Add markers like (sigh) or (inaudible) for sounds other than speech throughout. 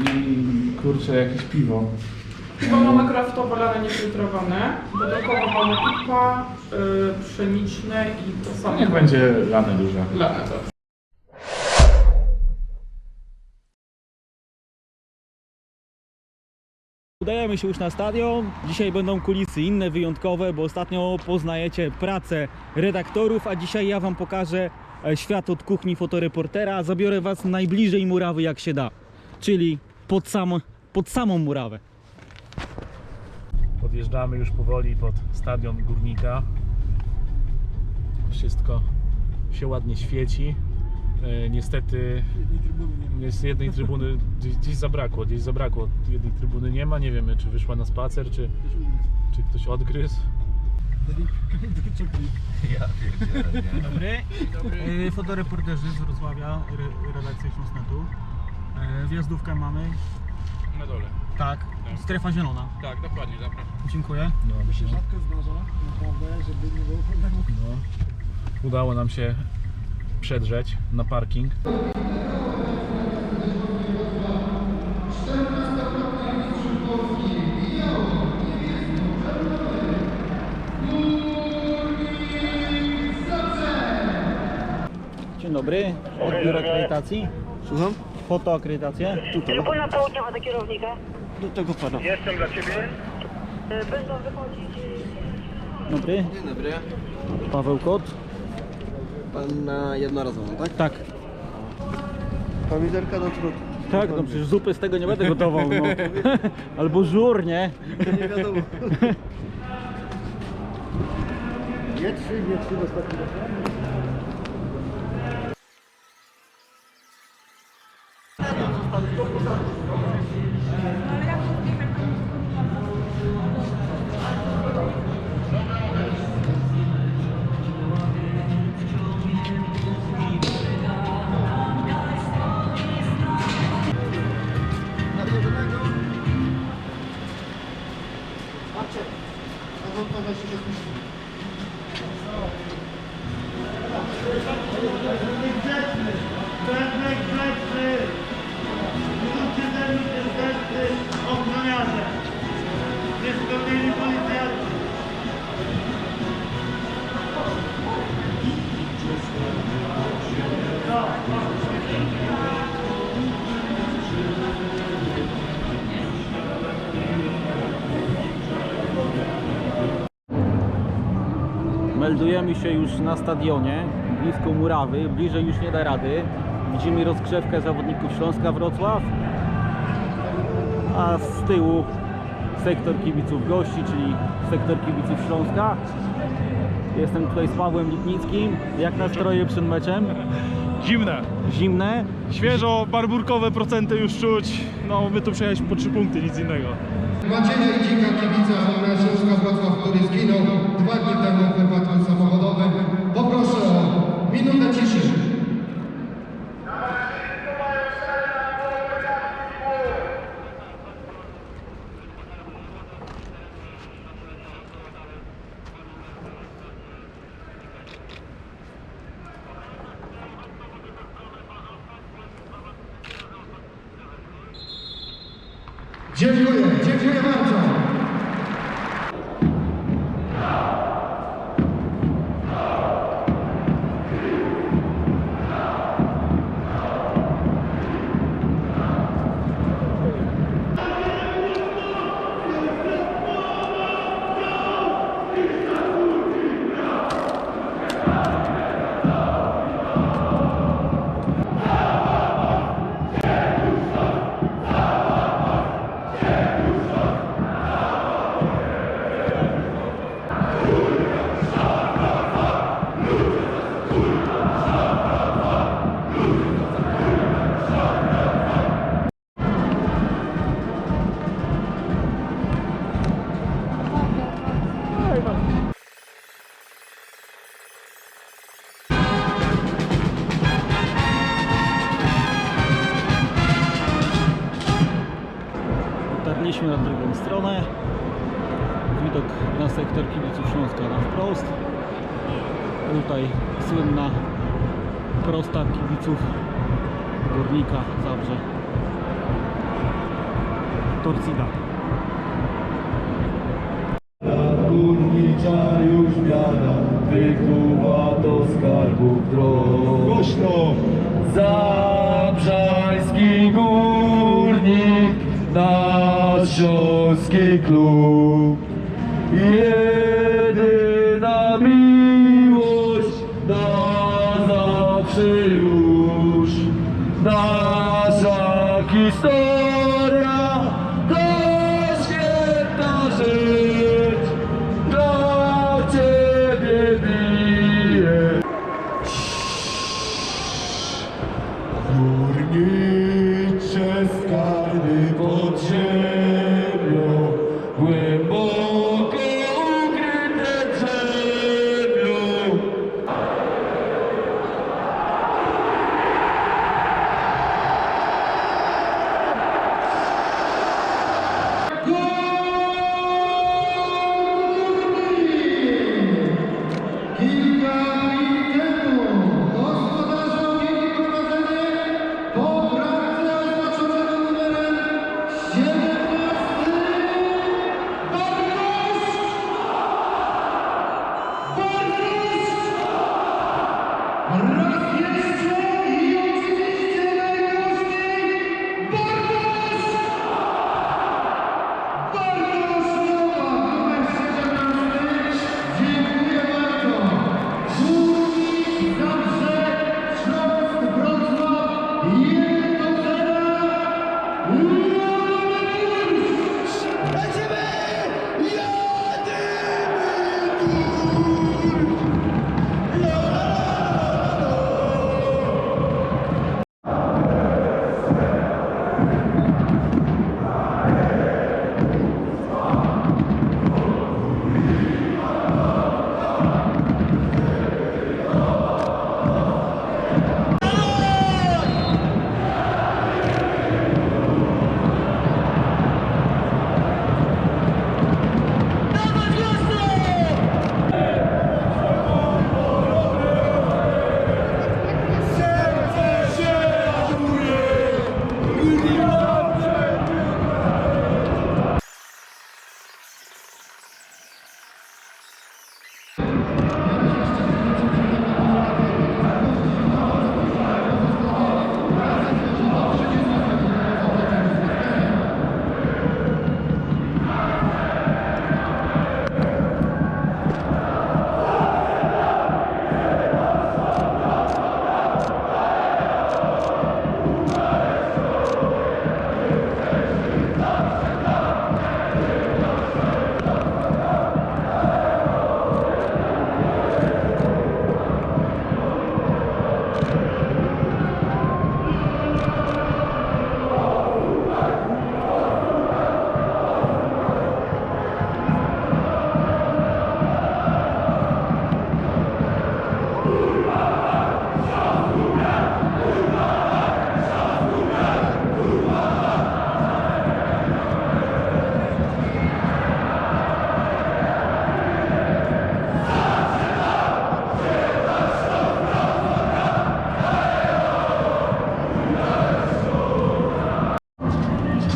I kurczę, jakieś piwo. Piwo mamy kraftowe, lane niefiltrowane. Dodatkowo mamy IPA, y, pszeniczne i to samo. niech będzie lane duże. Lane, tak. Udajemy się już na stadion. Dzisiaj będą kulisy inne, wyjątkowe, bo ostatnio poznajecie pracę redaktorów, a dzisiaj ja Wam pokażę e, świat od kuchni fotoreportera. Zabiorę Was najbliżej murawy jak się da, czyli pod, sam, pod samą murawę. Podjeżdżamy już powoli pod stadion Górnika. Wszystko się ładnie świeci. E, niestety jest jednej trybuny gdzieś, gdzieś zabrakło, gdzieś zabrakło. Jednej trybuny nie ma, nie wiemy czy wyszła na spacer, czy, czy ktoś odgryzł. Dzień dobry. Dobry. Fotoreporterzy z Wrocławia, re, redakcja Śląsnetu. E, Wjazdówkę mamy. Na dole. Tak, strefa zielona. Tak, dokładnie, zapraszam. Dziękuję. No, się rzadko zdarza, naprawdę, żeby nie było problemu. no. Udało nam się przedrzeć na parking. Dzień dobry. Odbiór akredytacji. Słucham? Fotoakredytację. Trybuła południowa do kierownika. Do tego pana. E, Będą wychodzić. Dobry. Dzień dobry. Paweł Kot. Pan na jednorazową, tak? Tak. Pomidorka do trutu. Tak, no przecież zupy z tego nie będę gotował, no. (laughs) Albo żur, nie? Nie wiadomo. (laughs) Nie trzy, nie trzy ostatni Meldujemy się już na stadionie, blisko murawy, bliżej już nie da rady. Widzimy rozgrzewkę zawodników Śląska Wrocław, a z tyłu sektor kibiców gości, czyli sektor kibiców Śląska. Jestem tutaj z Pawłem Lipnickim. Jak nastroje przed meczem? Zimne, Zimne? świeżo, barburkowe procenty już czuć. No my tu przyjechaliśmy po trzy punkty, nic innego. Macieja Dzika, kibica Śląska Wrocław, Dziękuję, dziękuję bardzo. Dotarliśmy na drugą stronę. Widok na sektor kibiców Śląska na wprost. Tutaj słynna prosta kibiców Górnika Zabrze. Torcida. Wykuwa do skarbów drog. Głośno! Zabrzański górnik, nasz śląski klub. Jedyna miłość na zawsze już. Nasza historia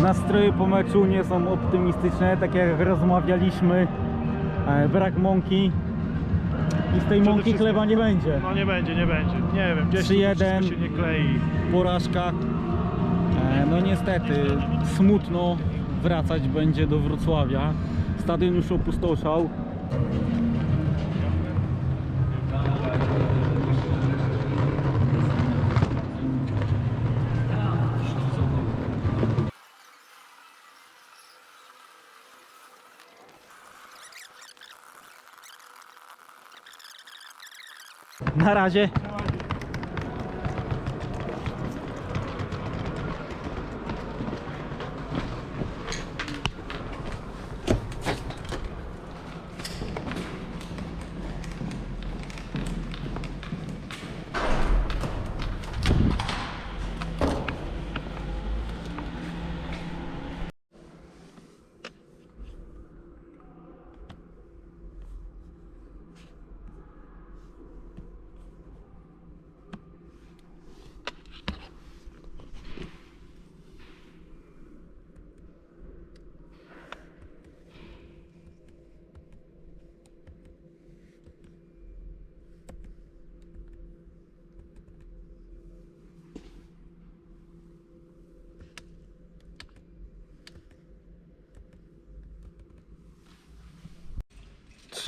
Nastroje po meczu nie są optymistyczne, tak jak rozmawialiśmy. E, Brak mąki. I z tej mąki chleba nie będzie. No nie będzie, nie będzie. Nie wiem, gdzieś 3-1. to wszystko się nie klei. Porażka. E, No niestety, smutno wracać będzie do Wrocławia. Stadion już opustoszał. Na razie.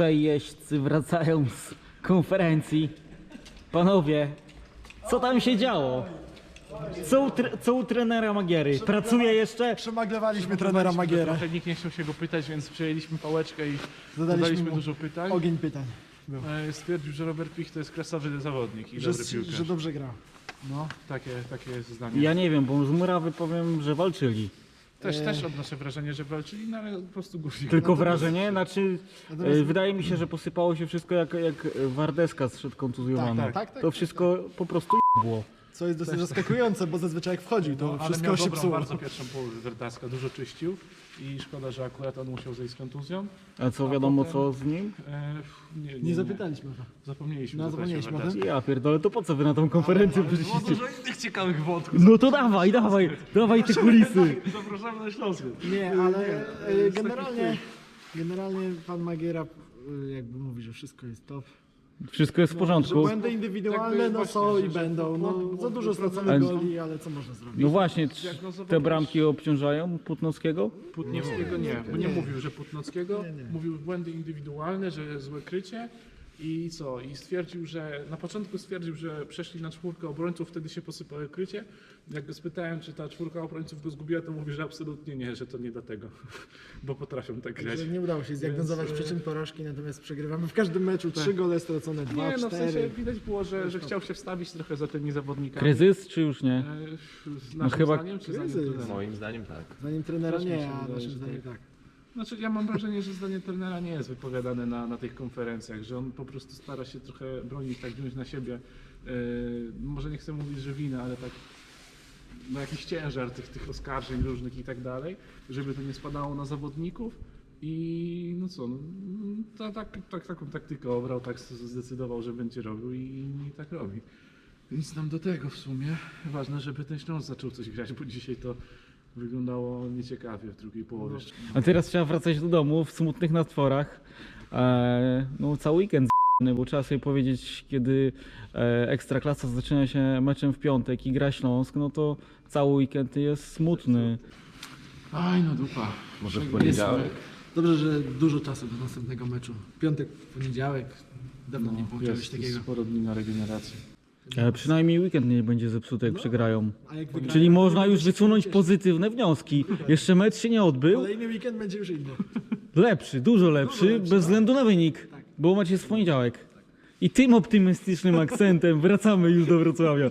Trzej jeźdźcy wracają z konferencji. Panowie, co tam się działo? Co u, tre- co u trenera Magiery? Pracuje jeszcze? Przemaglowaliśmy trenera Magiera. Trochę nikt nie chciał się go pytać, więc przejęliśmy pałeczkę i Zadaliśmy zadaliśmy mu dużo pytań. Ogień pytań. E, Stwierdził, że Robert Pich to jest klasowy zawodnik i Że, dobry piłkarz. że dobrze gra. No, takie, takie jest zdanie. Ja nie wiem, bo z Murawy powiem, że walczyli. Też, też odnoszę wrażenie, że walczyli, no ale po prostu głównie. Tylko wrażenie, znaczy e, wydaje mi się, że posypało się wszystko jak, jak Wardeska zszedł kontuzjowany. Tak, tak, tak. To wszystko po prostu było. Co jest dosyć zaskakujące, bo zazwyczaj jak wchodził, to No, ale wszystko miał się dobrą psuło. bardzo pierwszą połowę Werdaska, dużo czyścił i szkoda, że akurat on musiał zejść z kontuzją. A co A wiadomo potem- co z nim? E, nie, nie, Nie zapytaliśmy o to. Zapomnieliśmy. No, zapytać zapomnieliśmy o. Ja pierdolę, to po co wy na tą konferencję Było przyszliście? dużo innych ciekawych wątków. No to dawaj, dawaj, dawaj te kulisy. (laughs) Zapraszamy na Śląsku. Nie, ale e, generalnie, generalnie pan Magiera e, jakby mówi, że wszystko jest top. Wszystko jest w Że porządku. błędy indywidualne no są i będą. No, za dużo Ale- goli, ale co można zrobić? No właśnie, czy te bramki obciążają Putnowskiego? Putniewskiego nie, bo nie mówił, że Putnockiego. Mówił błędy indywidualne, że złe krycie. I co? I stwierdził, że na początku stwierdził, że przeszli na czwórkę obrońców, wtedy się posypało krycie. Jak go spytałem, czy ta czwórka obrońców go zgubiła, to mówi, że absolutnie nie, że to nie dlatego, (laughs) bo potrafią tak grać. Nie udało się zdiagnozować Więc, e, przyczyn porażki, natomiast przegrywamy w każdym meczu. Trzy gole stracone, dwa, Nie, no w sensie widać było, że, że chciał się wstawić trochę za tymi zawodnikami. Kryzys czy już nie? E, Z naszym chyba zdaniem, czy zdaniem kryzys. trenera? Moim zdaniem tak. Zanim trenera Też nie, się a naszym zdaniem tak. Znaczy ja mam wrażenie, że zdanie trenera nie jest wypowiadane na, na tych konferencjach, że on po prostu stara się trochę bronić, tak wziąć na siebie. Yy, może nie chcę mówić, że winę, ale tak no jakiś ciężar tych, tych oskarżeń różnych i tak dalej, żeby to nie spadało na zawodników. I no co, no, to, tak, tak, taką taktykę obrał, tak zdecydował, że będzie robił i, i tak robi. Nic nam do tego w sumie. Ważne, żeby ten Śląsk zaczął coś grać, bo dzisiaj to wyglądało nieciekawie w drugiej połowie. A teraz trzeba wracać do domu w smutnych nastworach. E, no cały weekend z***ny, bo trzeba sobie powiedzieć, kiedy e, Ekstraklasa zaczyna się meczem w piątek i gra Śląsk, no to cały weekend jest smutny. Aj no dupa. Może w poniedziałek? Dobrze, że dużo czasu do następnego meczu. Piątek, poniedziałek. Dawno nie było czegoś Jest takiego. sporo dni na regenerację. E, przynajmniej weekend nie będzie zepsuty, jak przegrają. A jak wygrają, Czyli można już wysunąć pozytywne wnioski. (laughs) Jeszcze mecz się nie odbył. Kolejny weekend będzie już inny. (laughs) Lepszy, dużo lepszy, bez względu na wynik, bo mecz jest w poniedziałek. I tym optymistycznym akcentem wracamy już do Wrocławia.